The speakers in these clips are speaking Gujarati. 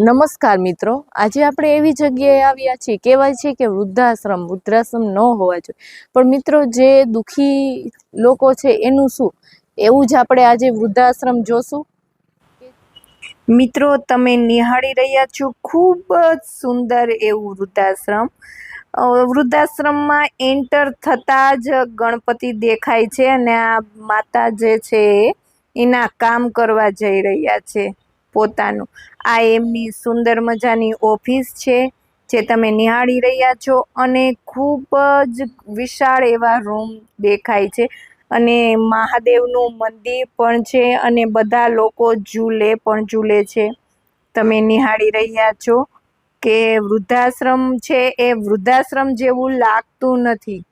નમસ્કાર મિત્રો. આજે આપણે એવી જગ્યાએ આવ્યા છીએ. કહેવાય છે કે વૃદ્ધાશ્રમ વૃદ્ધાશ્રમ ન હોવા જોઈએ. પણ મિત્રો, જે દુઃખી લોકો છે એનું શું? એવું જ આપણે આજે વૃદ્ધાશ્રમ જોશું. મિત્રો, તમે નિહાળી રહ્યા છો ખૂબ જ સુંદર એવું વૃદ્ધાશ્રમ. વૃદ્ધાશ્રમમાં એન્ટર થતાં જ ગણપતિ દેખાય છે અને આ માતા જે છે, એના કામ કરવા જઈ રહ્યા છે. પોતાનું. આ એમની સુંદર મજાની ઓફિસ છે, જે તમે નિહાળી રહ્યા છો અને ખૂબ જ વિશાળ એવા રૂમ દેખાય છે. અને મહાદેવનું મંદિર પણ છે અને બધા લોકો ઝૂલે પણ ઝૂલે છે. તમે નિહાળી રહ્યા છો કે વૃદ્ધાશ્રમ છે, એ વૃદ્ધાશ્રમ જેવું લાગતું નથી.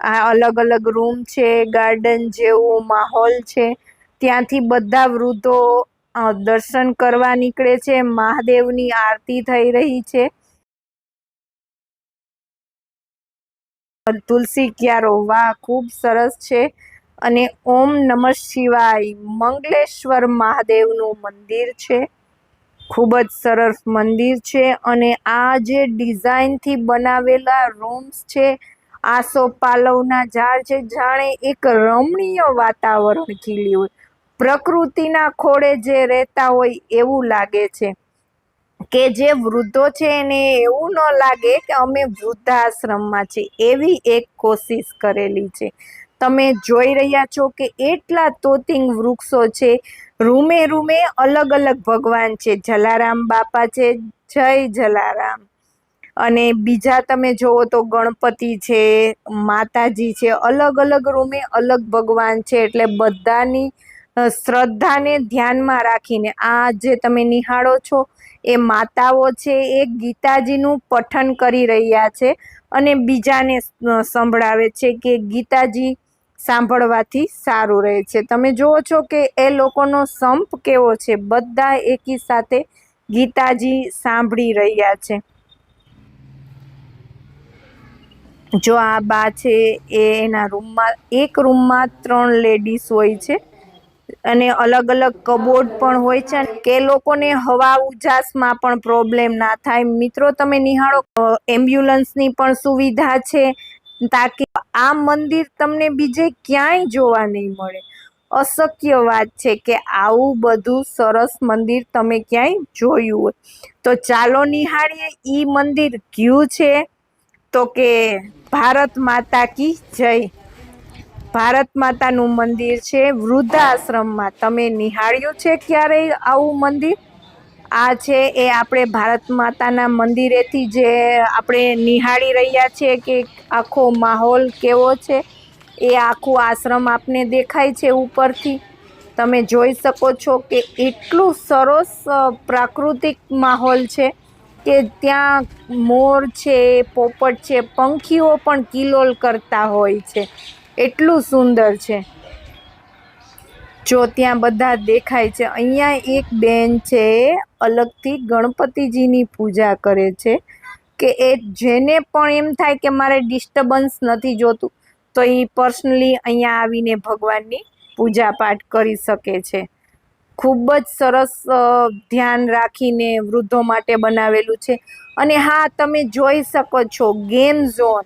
આ અલગ અલગ રૂમ છે, ગાર્ડન જેવો માહોલ છે. ત્યાંથી બધા વૃદ્ધો દર્શન કરવા નીકળે છે, મહાદેવની આરતી થઈ રહી છે. તુલસી ક્યારો વાહ ખૂબ સરસ છે. અને ઓમ નમઃ શિવાય, મંગલેશ્વર મહાદેવનું મંદિર છે. ખૂબ જ સરસ મંદિર છે અને આ જે ડિઝાઇનથી બનાવેલા રૂમ્સ છે આસો પાલવના ઝાડ છે, જાણે એક રમણીય વાતાવરણ ખીલ્યું પ્રકૃતિના ખોળે જે રહેતા હોય એવું લાગે છે. કે જે વૃદ્ધો છે એને એવું ન લાગે કે અમે વૃદ્ધાશ્રમમાં છે એવી એક કોશિશ કરેલી છે. તમે જોઈ રહ્યા છો કે એટલા તોતિંગ વૃક્ષો છે. રૂમે રૂમે અલગ અલગ ભગવાન છે. જલારામ બાપા છે. જય જલારામ. અને બીજા તમે જુઓ તો ગણપતિ છે, માતાજી છે. અલગ અલગ રૂમે અલગ ભગવાન છે. એટલે બધાની શ્રદ્ધાને ધ્યાનમાં રાખીને આ જે તમે નિહાળો છો, એ માતાઓ છે, એ ગીતાજીનું પઠન કરી રહ્યા છે અને બીજાને સંભળાવે છે કે ગીતાજી સાંભળવાથી સારું રહે છે. તમે જુઓ છો કે એ લોકોનો સંપ કેવો છે? બધા એકી સાથે ગીતાજી સાંભળી રહ્યા છે. જો આ બા છે, એ એના રૂમમાં, એક રૂમમાં ત્રણ લેડીઝ હોય છે. અને અલગ અલગ કબોર્ડ પણ હોય છે કે લોકોને હવા ઉજાસમાં પણ પ્રોબ્લેમ ના થાય. મિત્રો, તમે નિહાળો એમ્બ્યુલન્સની પણ સુવિધા છે તાકી આ મંદિર તમને બીજે ક્યાંય જોવા નહીં મળે. અશક્ય વાત છે કે આવું બધું સરસ મંદિર તમે ક્યાંય જોયું હોય. તો ચાલો નિહાળીએ ઈ મંદિર કયું છે? તો કે ભારત માતા કી જય. ભારત માતાનું મંદિર છે, વૃદ્ધાશ્રમમાં. તમે નિહાળ્યું છે ક્યારેય આવું મંદિર? આ છે એ આપણે ભારત માતાના મંદિરેથી જે આપણે નિહાળી રહ્યા છીએ કે આખો માહોલ કેવો છે, એ આખું આશ્રમ આપને દેખાય છે ઉપરથી. તમે જોઈ શકો છો કે એટલું સરસ પ્રાકૃતિક માહોલ છે કે ત્યાં મોર છે, પોપટ છે, પંખીઓ પણ કિલોલ કરતા હોય છે. એટલું સુંદર છે. જો ત્યાં બધા દેખાય છે, અહીંયા એક બેન છે, અલગથી ગણપતિજીની પૂજા કરે છે, કે એ જેને પણ એમ થાય કે મારે ડિસ્ટર્બન્સ નથી જોતું, તો એ પર્સનલી અહીંયા આવીને ભગવાનની પૂજા પાઠ કરી શકે છે. ખૂબ જ સરસ ધ્યાન રાખીને વૃદ્ધો માટે બનાવેલું છે. અને હા, તમે જોઈ શકો છો ગેમ ઝોન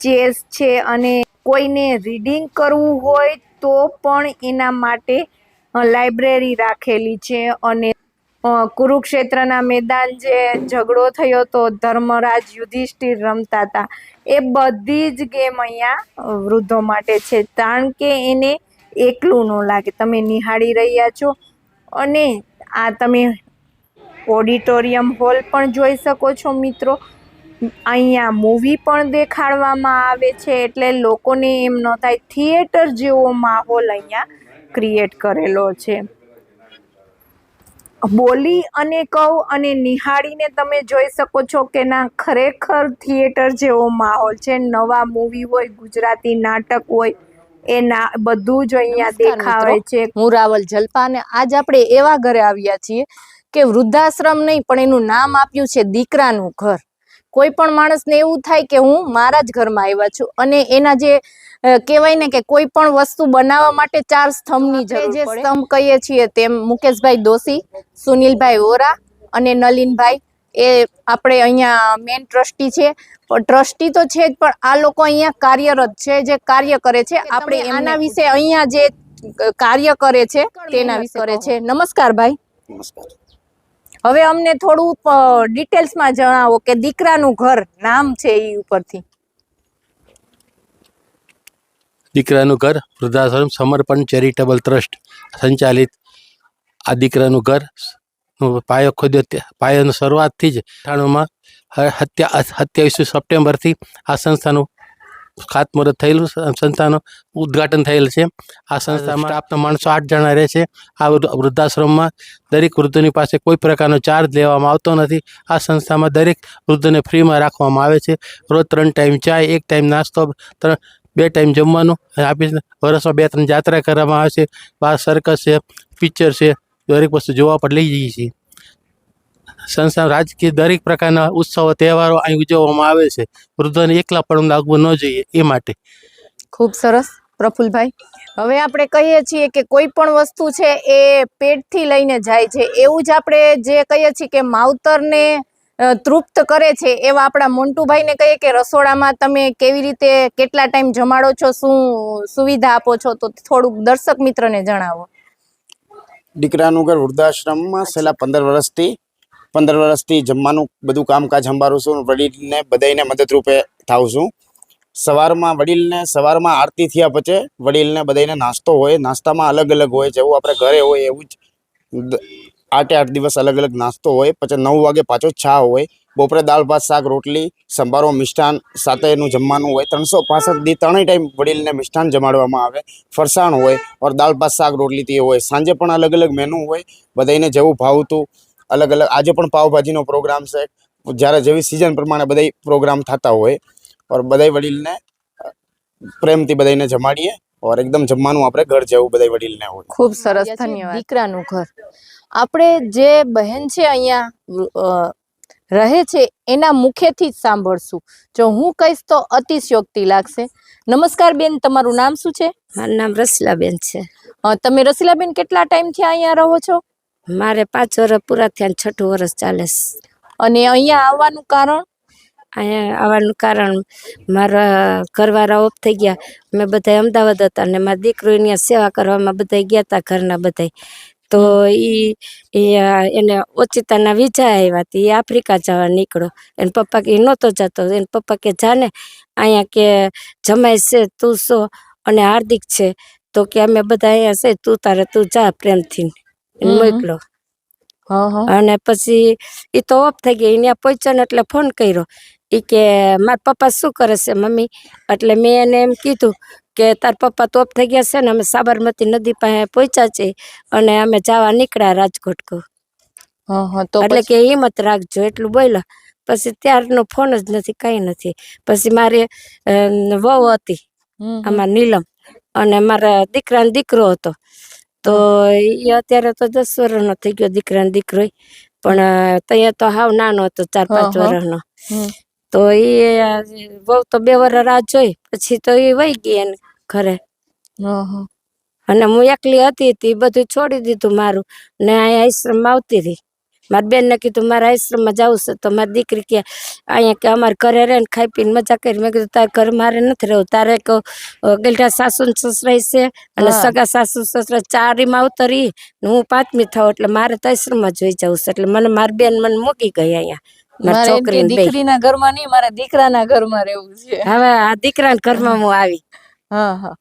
ચેસ છે અને કોઈને રીડિંગ કરવું હોય તો પણ એના માટે લાઇબ્રેરી રાખેલી છે અને કુરુક્ષેત્રના મેદાન જે ઝઘડો થયો તો ધર્મરાજ યુધિષ્ઠિર રમતા હતા. એ બધી જ ગેમ અહીંયા વૃદ્ધો માટે છે. કારણ કે એને એકલું ન લાગે. તમે નિહાળી રહ્યા છો અને આ તમે ઓડિટોરિયમ હોલ પણ જોઈ શકો છો મિત્રો. અહીંયા મૂવી પણ દેખાડવામાં આવે છે એટલે લોકોને એમ ન થાય થિયેટર જેવો માહોલ અહીંયા ક્રિએટ કરેલો છે. બોલી અને કહું અને નિહાળીને તમે જોઈ શકો છો કે ના ખરેખર થિયેટર જેવો માહોલ છે. નવા મૂવી હોય ગુજરાતી નાટક હોય એ ના બધું જ અહીંયા દેખાવે છે. હું રાવલ જલપા અને આજ આપણે એવા ઘરે આવ્યા છીએ કે વૃદ્ધાશ્રમ નહીં પણ એનું નામ આપ્યું છે દીકરાનું ઘર. કોઈ પણ માણસને એવું થાય કે હું મારા જ ઘરમાં આવ્યા છું અને એના જે કહેવાય ને કે કોઈ પણ વસ્તુ બનાવવા માટે ચાર સ્તંભની જરૂર જે સ્તંભ કહીએ છીએ તેમ મુકેશભાઈ દોશી સુનિલભાઈ વોરા અને નલિનભાઈ. એ આપણે અહીંયા મેન ટ્રસ્ટી છે. પણ ટ્રસ્ટી તો છે જ પણ આ લોકો અહીંયા કાર્યરત છે જે કાર્ય કરે છે. આપણે આના વિશે અહીંયા જે કાર્ય કરે છે તેના વિશે કરે છે નમસ્કાર ભાઈ. નમસ્કાર. હવે અમને થોડું ડિટેલ્સમાં જણાવો કે દીકરાનું ઘર નામ છે એ ઉપરથી. દીકરાનું ઘર વૃદ્ધાશ્રમ સમર્પણ ચેરિટેબલ ટ્રસ્ટ સંચાલિત. આ દીકરાનું ઘર પાયો ખોદ્યો પાયાની શરૂઆતથી જ અઠાણુંમાં સત્યાવીસ સપ્ટેમ્બરથી આ સંસ્થાનું ખાતમુહૂર્ત થયેલું સંસ્થાનું ઉદ્ઘાટન થયેલ છે. આ સંસ્થામાં આપના માણસો આઠ જણા રહે છે. આ વૃદ્ધ- વૃદ્ધાશ્રમમાં દરેક વૃદ્ધોની પાસે કોઈ પ્રકારનો ચાર્જ લેવામાં આવતો નથી. આ સંસ્થામાં દરેક વૃદ્ધોને ફ્રીમાં રાખવામાં આવે છે. રોજ ત્રણ ટાઈમ ચાય એક ટાઈમ નાસ્તો ત્રણ બે ટાઈમ જમવાનું અને આપીને વર્ષમાં બે ત્રણ જાત્રા કરવામાં આવે છે. બહાર સર્કસ છે પિક્ચર છે. દરેક વસ્તુ જોવા પર લઈ જઈએ છીએ. સંસ્થા રાજકીય દરેક પ્રકારના ઉત્સવો તહેવારો અહીં ઉજવવામાં આવે છે. વૃદ્ધોને એકલા પણ લાગવું ન જોઈએ એ માટે. ખૂબ સરસ પ્રફુલભાઈ. હવે આપણે કહીએ છીએ કે કોઈ પણ વસ્તુ છે એ પેટથી લઈને જાય છે. એવું જ આપણે જે કહીએ છીએ કે માવતરને તૃપ્ત કરે છે એવા આપણા મોન્ટુભાઈને કહીએ કે રસોડામાં તમે કેવી રીતે કેટલા ટાઈમ જમાડો છો શું સુવિધા આપો છો તો થોડુંક દર્શક મિત્રને જણાવો. દીકરાનું ઘર વૃદ્ધાશ્રમમાં છેલ્લા પંદર વર્ષથી પંદર વર્ષથી જમવાનું બધું કામકાજ સંભાળું છું વડીલને બધાને મદદરૂપે થાઉં છું. સવારમાં વડીલને સવારમાં આરતી થયા પછી વડીલને બધાને નાસ્તો હોય, નાસ્તામાં અલગ અલગ હોય, જેવું આપણે ઘરે હોય એવું જ આઠે આઠ દિવસ અલગ અલગ નાસ્તો હોય, પછી નવ વાગે પાછો ચા હોય, બપોરે દાળ, ભાત, શાક, રોટલી, સંભારો મિષ્ટાન સાથેનું જમવાનું હોય, ત્રણસો પાસઠ દી ત્રણેય ટાઈમ વડીલને મિષ્ટાન જમાડવામાં આવે, ફરસાણ હોય, ઓર દાળ, ભાત, શાક, રોટલી તે હોય, સાંજે પણ અલગ અલગ મેનુ હોય બધાને જેવું ભાવતું અલગ અલગ આજે પણ પાવભાજીનો પ્રોગ્રામ છે. જ્યારે જેવી સિઝન પ્રમાણે બધા પ્રોગ્રામ થતા હોય ઓર બધા વડીલને પ્રેમથી બધાને જમાડીએ ઓર એકદમ જમવાનું આપણે ઘર જેવું બધા વડીલને હોય. ખૂબ સરસ ધન્યવાદ. દીકરાનું ઘર. આપણે જે બહેન છે અહીંયા અ, રહે છે એના મુખેથી જ સાંભળશું. જો હું કહીશ તો અતિશયોક્તિ લાગશે. નમસ્કાર બેન તમારું નામ શું છે? મારું નામ રસીલાબેન છે. તમે રસીલાબેન કેટલા ટાઈમથી અહીંયા રહો છો? મારે પાંચ વર્ષ પૂરા થયા છઠ્ઠું વર્ષ ચાલે અને અહીંયા આવવાનું કારણ? અહીંયા આવવાનું કારણ મારા ઘરવાળા ઓફ થઈ ગયા. અમે બધા અમદાવાદ હતા ને મારા દીકરો એની સેવા કરવામાં બધા ગયા હતા ઘરના બધા તો એ એને ઓચિતાના વિઝા આવ્યા એ આફ્રિકા જવા નીકળ્યો એને પપ્પા કે નહોતો જતો એને પપ્પા કે જાને અહીંયા કે જમાય છે તું છો અને હાર્દિક છે. તો કે અમે બધા અહીંયા છે તું તારે તું જા પ્રેમથી. મોકલો. હા હા. અને પછી એ તો ઓફ થઈ ગઈ ત્યાં પહોંચ્યો ને એટલે ફોન કર્યો. એ કે મારા પપ્પા શું કરે છે મમ્મી? એટલે મેં એને એમ કીધું કે તાર પપ્પા તો ઓફ થઈ ગયા છે ને અમે સાબરમતી નદી પાસે પહોંચ્યા છે અને અમે જવા નીકળ્યા રાજકોટ તો એટલે કે હિંમત રાખજો એટલું બોલ્યા. પછી ત્યારનો ફોન જ નથી કઈ નથી. પછી મારે વહુ હતી. આમાં નીલમ અને મારા દીકરાનો દીકરો હતો. તો એ અત્યારે તો દસ વર્ષનો થઈ ગયો દીકરા દીકરો પણ ત્યાં તો હાવ નાનો હતો ચાર પાંચ. વર્ષનો તો એ બહુ તો બે વર્ષ રાહ જોઈ પછી તો એ વહી ગઈ એને ઘરે. અને હું એકલી હતી તે બધું છોડી દીધું મારું. ને અહીંયા આશ્રમ આવતી રહી. મારી બેનને કીધું મારે આશ્રમમાં જવું છે. તો મારી દીકરી કે અહીંયા કે અમારે ઘરે રહે ને ખાઈ પીને મજા કરી. મેં કીધું તારે ઘર મારે નથી રહેવું. તારે કહું ગલટા સાસુ ને સસરાય છે અને સગા સાસુ સસરા ચારીમાં આવતરી હું પાંચમી થાઉં એટલે મારે તો આશ્રમમાં જોઈ જવું છે. એટલે મને મારી બેન મને મૂકી ગઈ અહીંયા. મારી બે દીકરીના ઘરમાં નહીં મારા દીકરાના ઘરમાં રહેવું છે. હવે આ દીકરાના ઘરમાં હું આવી. હા હા.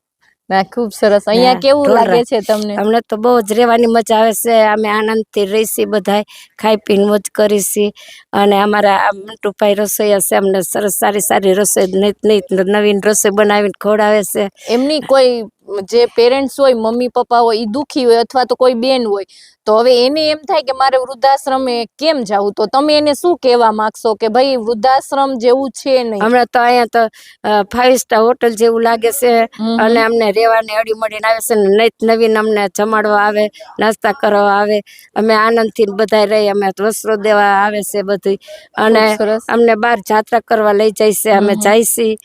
ના ખૂબ સરસ. અહીંયા કેવું લાગે છે તમને? અમને તો બહુ જ રહેવાની મજા આવે છે. અમે આનંદથી રહીશી બધાય ખાઈ પીને મોજ કરીશી. અને અમારા મંટુભાઈ રસોઈયા છે અમને સરસ સારી સારી રસોઈ નીત નવીન રસોઈ બનાવીને ખવડાવે છે. એમની કોઈ જે પેરેન્ટ્સ હોય મમ્મી પપ્પા હોય એ દુઃખી હોય અથવા તો કોઈ બેન હોય તો હવે એને એમ થાય કે મારે વૃદ્ધાશ્રમે કેમ જવું? તો તમે એને શું કહેવા માંગશો કે ભાઈ વૃદ્ધાશ્રમ જેવું છે નહીં? હમણાં તો અહીંયા તો ફાઈવ સ્ટાર હોટલ જેવું લાગે છે અને અમને રહેવાની અડી મળીને આવે છે ને નવીન અમને જમાડવા આવે નાસ્તા કરવા આવે અમે આનંદથી બધા રહી અમે વસ્ત્રો દેવા આવે છે બધું. અને અમને બહાર જાત્રા કરવા લઈ જાય છે અમે જાય હા,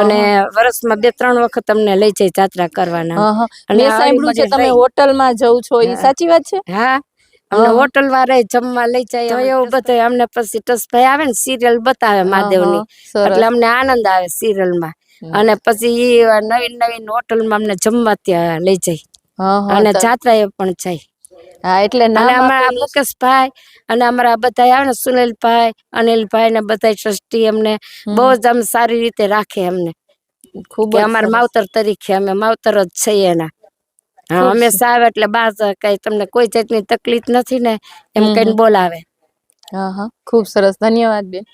અને વર્ષમાં બે ત્રણ વખત અમને લઈ જાય જાત્રા કરવાના. અને સાંભળ્યું છે તમે હોટલમાં જવ છો એ સાચી વાત છે? હા. અમને હોટલ વાળા જમવા લઈ જાય તો એવું બધું અમને પછી ટસભાઈ આવે ને સિરિયલ બતાવે મહાદેવની. એટલે અમને આનંદ આવે સિરિયલમાં અને પછી નવીન નવીન હોટલમાં અમને જમવા ત્યાં લઈ જાય. અને જાત્રા એ પણ જાય. હા એટલે અમારા મુકેશભાઈ અને અમારા બધા આવે ને સુનિલભાઈ અનિલભાઈ ને બધા ટ્રસ્ટી અમને. બહુ જ આમ સારી રીતે રાખે અમને. ખૂબ અમારા માવતર તરીકે અમે માવતર જ છીએ એના. અમે સાવ એટલે બાસ કઈ તમને કોઈ જાતની તકલીફ નથી ને એમ કઈ બોલાવે. હા હા. ખૂબ સરસ. ધન્યવાદ બેન.